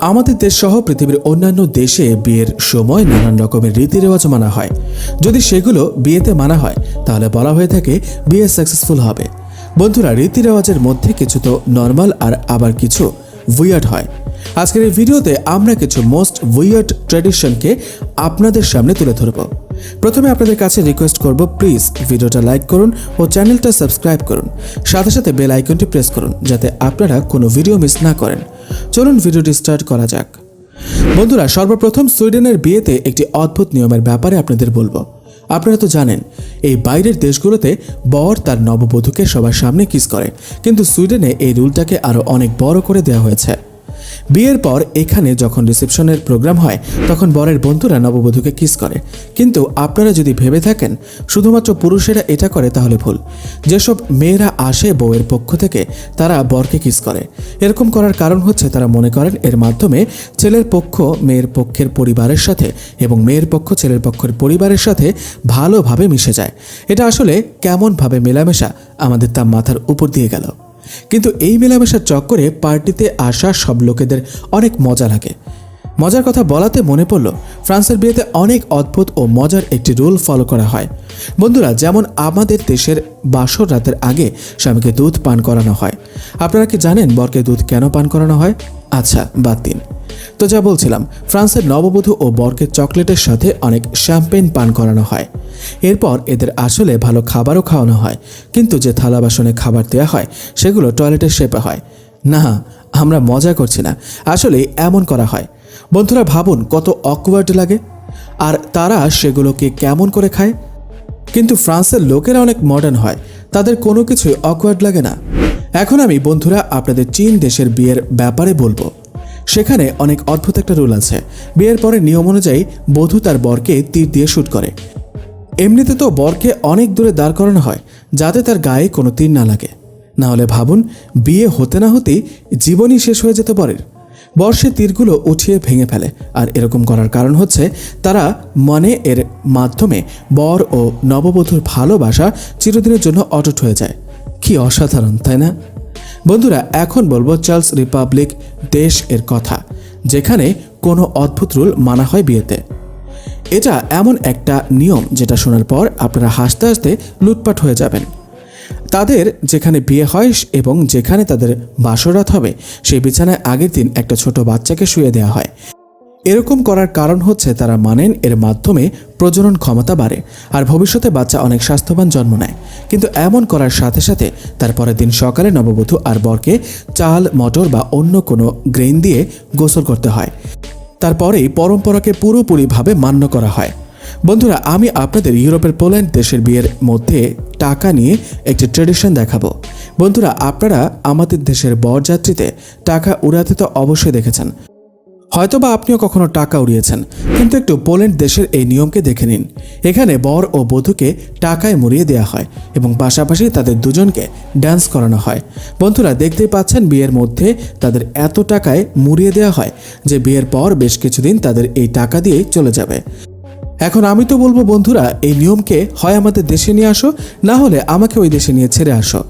আমাদের দেশ সহ পৃথিবীর অন্যান্য দেশে বিয়ের সময় নানান রকমের রীতি রেওয়াজ মানা হয়। যদি সেগুলো বিয়েতে মানা হয়, তাহলে বলা হয়ে থাকে বিয়ে সাকসেসফুল হবে। বন্ধুরা রীতি রেওয়াজের মধ্যে কিছু তো নর্মাল আর আবার কিছু উইয়ার্ড হয়। আজকের এই ভিডিওতে আমরা কিছু মোস্ট উইয়ার্ড ট্র্যাডিশনকে আপনাদের সামনে তুলে ধরব। প্রথমে আপনাদের কাছে রিকোয়েস্ট করব প্লিজ ভিডিওটা লাইক করুন ও চ্যানেলটা সাবস্ক্রাইব করুন। সাথে সাথে বেল আইকনটি প্রেস করুন, যাতে আপনারা কোনো ভিডিও মিস না করেন। চলুন ভিডিওটি স্টার্ট করা যাক। বন্ধুরা, সর্বপ্রথম সুইডেনের বিয়েতে একটি অদ্ভুত নিয়মের ব্যাপারে আপনাদের বলব। আপনারা তো জানেন, এই বাইরের দেশগুলোতে বর তার নববধূকে সবার সামনে কিস করে। কিন্তু সুইডেনে এই রুলটাকে আরও অনেক বড় করে দেওয়া হয়েছে। বিয়ের পর এখানে যখন রিসেপশনের প্রোগ্রাম হয়, তখন বরের বন্ধুরা নববধূকে কিস করে। কিন্তু আপনারা যদি ভেবে থাকেন, শুধুমাত্র পুরুষেরা এটা করে তাহলে ভুল। যেসব মেয়েরা আসে বউয়ের পক্ষ থেকে, তারা বরকে কিস করে। এরকম করার কারণ হচ্ছে তারা মনে করেন এর মাধ্যমে ছেলের পক্ষ মেয়ের পক্ষের পরিবারের সাথে এবং মেয়ের পক্ষ ছেলের পক্ষের পরিবারের সাথে ভালোভাবে মিশে যায়। এটা আসলে কেমনভাবে মেলামেশা আমাদের তা মাথার উপর দিয়ে গেল। কিন্তু এই মেলামেশার চক্করে পার্টিতে আসা সব লোকেদের অনেক মজা লাগে। মজার কথা বলাতে মনে পড়ল, ফ্রান্সের বিয়েতে অনেক অদ্ভুত ও মজার একটি রুল ফলো করা হয়। বন্ধুরা, যেমন আমাদের দেশের বাসর রাতের আগে স্বামীকে দুধ পান করানো হয়। আপনারা কি জানেন বরকে দুধ কেন পান করানো হয়? আচ্ছা বাদ দিন। তো যা বলছিলাম, ফ্রান্সের নববধূ ও বরকে চকলেটের সাথে অনেক শ্যাম্পেন পান করানো হয়। এরপর এদের আসলে ভালো খাবারও খাওয়ানো হয়, কিন্তু যে থালা বাসনে খাবার দেওয়া হয়, সেগুলো টয়লেটের শেপে হয়। না, আমরা মজা করছি না, আসলে এমন করা হয়। বন্ধুরা, ভাবুন কত অকওয়ার্ড লাগে। আর তারা সেগুলোকে কেমন করে খায়? কিন্তু ফ্রান্সের লোকেরা অনেক মডার্ন হয়, তাদের কোনো কিছুই অকওয়ার্ড লাগে না। এখন আমি, বন্ধুরা, আপনাদের চীন দেশের বিয়ের ব্যাপারে বলব। সেখানে অনেক অদ্ভুত একটা রুল আছে। বিয়ের পরে নিয়ম অনুযায়ী বধূ তার বরকে তীর দিয়ে শ্যুট করে। এমনিতে তো বরকে অনেক দূরে দাঁড় করানো হয়, যাতে তার গায়ে কোনো তীর না লাগে। না হলে ভাবুন, বিয়ে হতে না হতেই জীবনই শেষ হয়ে যেতে বরের বর্ষে তীরগুলো উঠিয়ে ভেঙে ফেলে, আর এরকম করার কারণ হচ্ছে তারা মনে এর মাধ্যমে বর ও নববধূর ভালোবাসা চিরদিনের জন্য অটুট হয়ে যায়। কি অসাধারণ, তাই না? বন্ধুরা, এখন বলব চার্লস রিপাবলিক দেশ এর কথা, যেখানে কোনো অদ্ভুত রুল মানা হয় বিয়েতে। এটা এমন একটা নিয়ম যেটা শোনার পর আপনারা হাসতে হাসতে লুটপাট হয়ে যাবেন। তাদের যেখানে বিয়ে হয় এবং যেখানে তাদের বাসরাত হবে, সেই বিছানায় আগের দিন একটা ছোট বাচ্চাকে শুয়ে দেওয়া হয়। এরকম করার কারণ হচ্ছে তারা মানেন এর মাধ্যমে প্রজনন ক্ষমতা বাড়ে আর ভবিষ্যতে বাচ্চা অনেক স্বাস্থ্যবান জন্ম নেয়। কিন্তু এমন করার সাথে সাথে তার পরের দিন সকালে নববধূ আর বরকে চাল, মটর বা অন্য কোনো গ্রেন দিয়ে গোসল করতে হয়। তারপরেই পরম্পরাকে পুরোপুরিভাবে মান্য করা হয়। বন্ধুরা, আমি আপনাদের ইউরোপের পোল্যান্ড দেশের বিয়ের মধ্যে টাকা নিয়ে একটি ট্রেডিশন দেখাবো। বন্ধুরা, আপনারা আমাদের দেশের বরযাত্রীতে টাকা উড়াতে তো অবশ্যই দেখেছেন। হয়তোবা আপনিও কখনো টাকা উড়িয়েছেন, কিন্তু একটু পোল্যান্ড দেশের এই নিয়মকে দেখে নিন। এখানে বর ও বধূকে টাকায় মুড়িয়ে দেওয়া হয় এবং পাশাপাশি তাদের দুজনকে ড্যান্স করানো হয়। বন্ধুরা, দেখতেই পাচ্ছেন বিয়ের মধ্যে তাদের এত টাকায় মুড়িয়ে দেওয়া হয় যে বিয়ের পর বেশ কিছুদিন তাদের এই টাকা দিয়েই চলে যাবে। এখন আমি তো বলব, বন্ধুরা, এই নিয়মকে হয় আমাদের দেশে নিয়ে আসো, না হলে আমাকে ওই দেশে নিয়ে ছেড়ে আসো।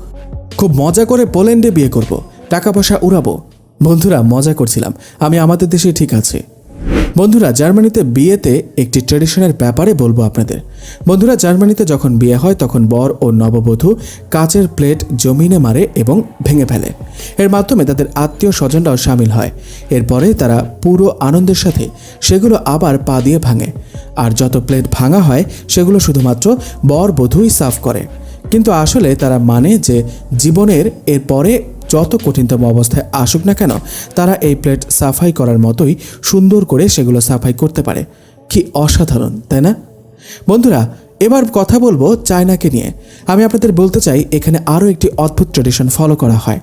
খুব মজা করে পোল্যান্ডে বিয়ে করব, টাকা পয়সা উড়াবো। বন্ধুরা, মজা করছিলাম। আমি আমাদের দেশে ঠিক আছে। বন্ধুরা, জার্মানিতে বিয়েতে একটি ট্রেডিশনের ব্যাপারে বলব আপনাদের। বন্ধুরা, জার্মানিতে যখন বিয়ে হয়, তখন বর ও নববধূ কাচের প্লেট জমিনে মারে এবং ভেঙে ফেলে। এর মাধ্যমে তাদের আত্মীয় স্বজনরাও সামিল হয়। এরপরে তারা পুরো আনন্দের সাথে সেগুলো আবার পা দিয়ে ভাঙে। আর যত প্লেট ভাঙা হয়, সেগুলো শুধুমাত্র বর বধূই সাফ করে। কিন্তু আসলে তারা মানে যে জীবনের এরপরে যত কঠিনতম অবস্থায় আসুক না কেন, তারা এই প্লেট সাফাই করার মতোই সুন্দর করে সেগুলো সাফাই করতে পারে। কি অসাধারণ, তাই না? বন্ধুরা, এবার কথা বলব চায়নাকে নিয়ে। আমি আপনাদের বলতে চাই, এখানে আরও একটি অদ্ভুত ট্রেডিশন ফলো করা হয়।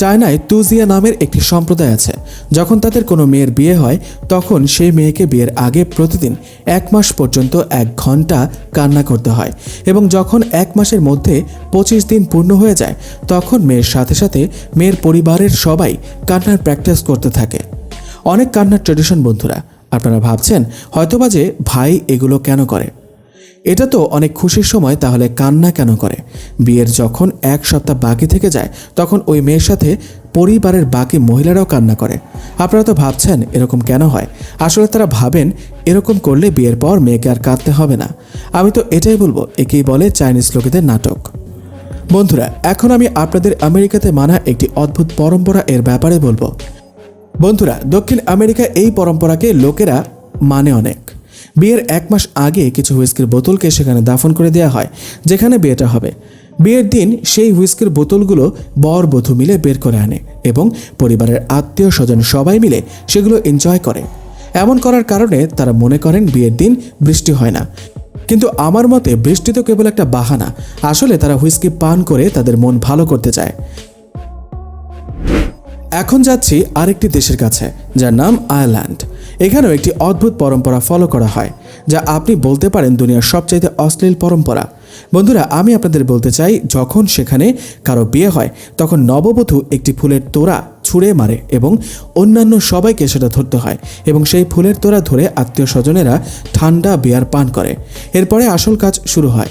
চায়নায় তুজিয়া নামের একটি সম্প্রদায় আছে। যখন তাদের কোনো মেয়ের বিয়ে হয়, তখন সেই মেয়েকে বিয়ের আগে প্রতিদিন এক মাস পর্যন্ত এক ঘণ্টা কান্না করতে হয় এবং যখন এক মাসের মধ্যে পঁচিশ দিন পূর্ণ হয়ে যায়, তখন মেয়ের সাথে সাথে মেয়ের পরিবারের সবাই কান্নার প্র্যাকটিস করতে থাকে। অনেক কান্নার ট্রেডিশন বন্ধুরা, আপনারা ভাবছেন, হয়তোবা যে ভাই এগুলো কেন করে? এটা তো অনেক খুশির সময়, তাহলে কান্না কেন করে? বিয়ের যখন এক সপ্তাহ বাকি থেকে যায়, তখন ওই মেয়ের সাথে পরিবারের বাকি মহিলারাও কান্না করে। আপনারা তো ভাবছেন এরকম কেন হয়? আসলে তারা ভাবেন এরকম করলে বিয়ের পর মেয়েকে আর কাঁদতে হবে না। আমি তো এটাই বলব, একেই বলে চাইনিজ লোকেদের নাটক। বন্ধুরা, এখন আমি আপনাদের আমেরিকাতে মানা একটি অদ্ভুত পরম্পরা এর ব্যাপারে বলব। বন্ধুরা, দক্ষিণ আমেরিকা এই পরম্পরাকে লোকেরা মানে অনেক। বিয়ের এক মাস আগে কিছু হুইস্কির বোতলকে সেখানে দাফন করে দেওয়া হয়, যেখানে বিয়েটা হবে। বিয়ের দিন সেই হুইস্কির বোতলগুলো বর বধূ মিলে বের করে আনে এবং পরিবারের আত্মীয় স্বজন সবাই মিলে সেগুলো এনজয় করে। এমন করার কারণে তারা মনে করেন বিয়ের দিন বৃষ্টি হয় না। কিন্তু আমার মতে বৃষ্টি তো কেবল একটা বাহানা। আসলে তারা হুইস্কি পান করে তাদের মন ভালো করতে চায়। এখন যাচ্ছি আরেকটি দেশের কাছে, যার নাম আয়ারল্যান্ড। এখানেও একটি অদ্ভুত পরম্পরা ফলো করা হয়, যা আপনি বলতে পারেন দুনিয়ার সবচাইতে অশ্লীল পরম্পরা। বন্ধুরা, আমি আপনাদের বলতে চাই, যখন সেখানে কারও বিয়ে হয়, তখন নববধূ একটি ফুলের তোড়া ছুঁড়ে মারে এবং অন্যান্য সবাইকে সেটা ধরতে হয় এবং সেই ফুলের তোড়া ধরে আত্মীয় স্বজনেরা ঠান্ডা বিয়ার পান করে। এরপরে আসল কাজ শুরু হয়।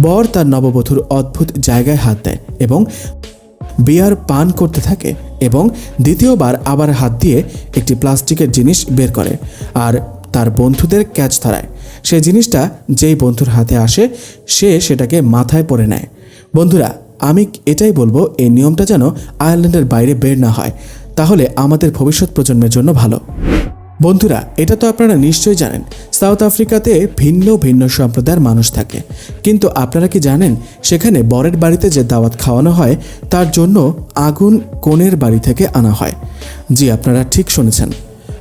বর তার নববধূর অদ্ভুত জায়গায় হাত দেয় এবং বিয়ার পান করতে থাকে। এবং দ্বিতীয়বার আবার হাত দিয়ে একটি প্লাস্টিকের জিনিস বের করে আর তার বন্ধুদের ক্যাচ ধরায়। সে জিনিসটা যেই বন্ধুর হাতে আসে, সে সেটাকে মাথায় পরে নেয়। বন্ধুরা, আমি এটাই বলব, এই নিয়মটা যেন আয়ারল্যান্ডের বাইরে বের না হয়। তাহলে আমাদের ভবিষ্যৎ প্রজন্মের জন্য ভালো। বন্ধুরা, এটা তো আপনারা নিশ্চয়ই জানেন, সাউথ আফ্রিকাতে ভিন্ন ভিন্ন সম্প্রদায়ের মানুষ থাকে। কিন্তু আপনারা কি জানেন, সেখানে বরের বাড়িতে যে দাওয়াত খাওয়ানো হয়, তার জন্য আগুন কোণের বাড়ি থেকে আনা হয়। জি, আপনারা ঠিক শুনেছেন।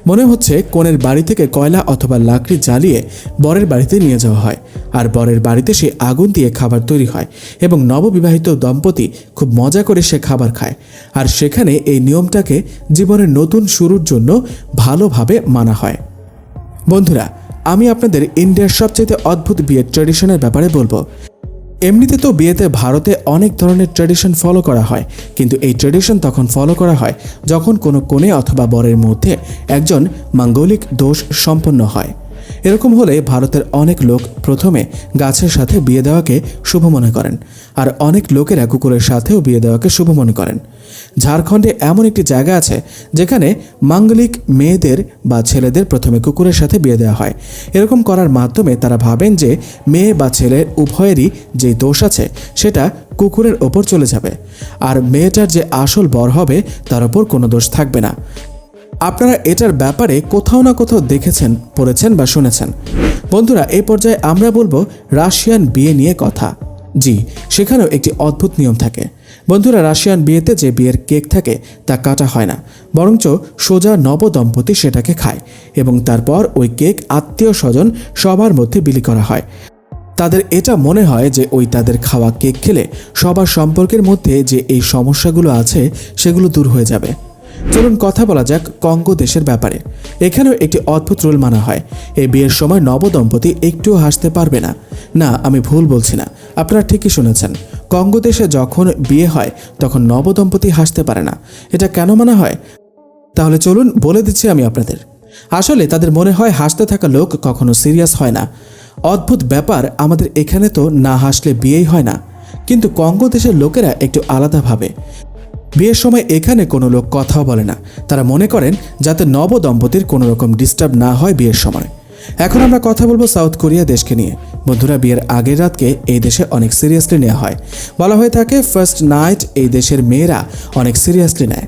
মনে হচ্ছে কোণের বাড়ি থেকে কয়লা অথবা লাকড়ি জ্বালিয়ে বরের বাড়িতে নিয়ে যাওয়া হয়। আর বরের বাড়িতে সেই আগুন দিয়ে খাবার তৈরি হয় এবং নববিবাহিত দম্পতি খুব মজা করে সে খাবার খায়। আর সেখানে এই নিয়মটাকে জীবনের নতুন শুরুর জন্য ভালোভাবে মানা হয়। বন্ধুরা, আমি আপনাদের ইন্ডিয়ার সবচেয়ে অদ্ভুত বিয়ের ট্র্যাডিশনের ব্যাপারে বলব। এমনিতে তো বিয়েতে ভারতে অনেক ধরনের ট্র্যাডিশন ফলো করা হয়, কিন্তু এই ট্র্যাডিশন তখন ফলো করা হয় যখন কোনো কোণে অথবা বরের মধ্যে একজন মাঙ্গলিক দোষ সম্পন্ন হয়। এরকম হলে ভারতের অনেক লোক প্রথমে গাছের সাথে বিয়ে দেওয়াকে শুভ মনে করেন, আর অনেক লোকেরা কুকুরের সাথেও বিয়ে দেওয়াকে শুভ মনে করেন। ঝাড়খণ্ডে এমন একটি জায়গা আছে যেখানে মাঙ্গলিক মেয়েদের বা ছেলেদের প্রথমে কুকুরের সাথে বিয়ে দেওয়া হয়। এরকম করার মাধ্যমে তারা ভাবেন যে মেয়ে বা ছেলের উভয়েরই যে দোষ আছে সেটা কুকুরের ওপর চলে যাবে, আর মেয়েটার যে আসল বর হবে তার ওপর কোনো দোষ থাকবে না। আপনারা এটার ব্যাপারে কোথাও না কোথাও দেখেছেন, পড়েছেন বা শুনেছেন। বন্ধুরা এই পর্যায়ে আমরা বলব রাশিয়ান বিয়ে নিয়ে কথা। জি, সেখানেও একটি অদ্ভুত নিয়ম থাকে। বন্ধুরা, রাশিয়ান বিয়েতে যে বিয়ের কেক থাকে, তা কাটা হয় না। বরঞ্চ সোজা নবদম্পতি সেটাকে খায় এবং তারপর ওই কেক আত্মীয় স্বজন সবার মধ্যে বিলি করা হয়। তাদের এটা মনে হয় যে ওই তাদের খাওয়া কেক খেলে সবার সম্পর্কের মধ্যে যে এই সমস্যাগুলো আছে, সেগুলো দূর হয়ে যাবে। চলুন কথা বলা যাক কঙ্গো দেশের ব্যাপারে। এখানেও একটি অদ্ভুত রুল মানা হয়। এই বিয়ের সময় নবদম্পতি একটুও হাসতে পারবে না। না, আমি ভুল বলছি না। আপনারা ঠিকই শুনেছেন। কঙ্গো দেশে যখন বিয়ে হয়, তখন নবদম্পতি হাসতে পারে না। এটা কেন মানা হয়? তাহলে চলুন বলে দিচ্ছি আমি আপনাদের। আসলে তাদের মনে হয় হাসতে থাকা লোক কখনো সিরিয়াস হয় না। অদ্ভুত ব্যাপার, আমাদের এখানে তো না হাসলে বিয়েই হয় না। কিন্তু কঙ্গো দেশের লোকেরা একটু আলাদা ভাবে। বিয়ের সময় এখানে কোনো লোক কথাও বলে না। তারা মনে করেন যাতে নব দম্পতির কোনো রকম ডিস্টার্ব না হয় বিয়ের সময়। এখন আমরা কথা বলব সাউথ কোরিয়া দেশকে নিয়ে। বন্ধুরা, বিয়ের আগের রাতকে এই দেশে অনেক সিরিয়াসলি নেওয়া হয়। বলা হয়ে থাকে ফার্স্ট নাইট এই দেশের মেয়েরা অনেক সিরিয়াসলি নেয়।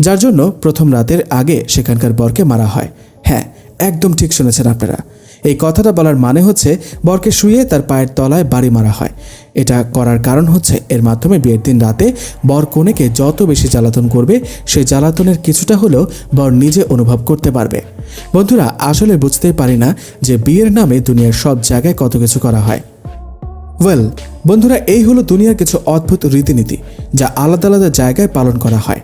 যার জন্য প্রথম রাতের আগে সেখানকার বরকে মারা হয়। হ্যাঁ একদম ঠিক শুনেছেন আপনারা। এই কথাটা বলার মানে হচ্ছে, বরকে শুয়ে তার পায়ের তলায় বাড়ি মারা হয়। এটা করার কারণ হচ্ছে, এর মাধ্যমে বিয়ের দিন রাতে বর কনেকে যত বেশি জ্বালাতন করবে সেই জ্বালাতনের কিছুটা হলেও বর নিজে অনুভব করতে পারবে। বন্ধুরা, আসলে বুঝতেই পারি না যে বিয়ের নামে দুনিয়ার সব জায়গায় কত কিছু করা হয়। ওয়েল, বন্ধুরা, এই হলো দুনিয়ার কিছু অদ্ভুত রীতিনীতি, যা আলাদা আলাদা জায়গায় পালন করা হয়।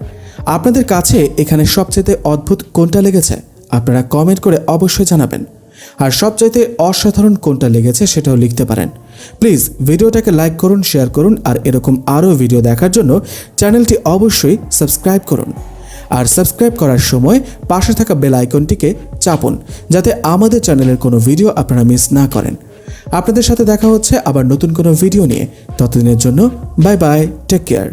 আপনাদের কাছে এখানে সবচেয়ে অদ্ভুত কোনটা লেগেছে? আপনারা কমেন্ট করে অবশ্যই জানাবেন। আর সবচাইতে অসাধারণ কোনটা লেগেছে সেটাও লিখতে পারেন। প্লিজ ভিডিওটাকে লাইক করুন শেয়ার করুন, আর এরকম আরও ভিডিও দেখার জন্য চ্যানেলটি অবশ্যই সাবস্ক্রাইব করুন। আর সাবস্ক্রাইব করার সময় পাশে থাকা বেল আইকনটিকে চাপুন, যাতে আমাদের চ্যানেলের কোনো ভিডিও আপনারা মিস না করেন। আপনাদের সাথে দেখা হচ্ছে আবার নতুন কোনো ভিডিও নিয়ে। ততদিনের জন্য বাই বাই টেক কেয়ার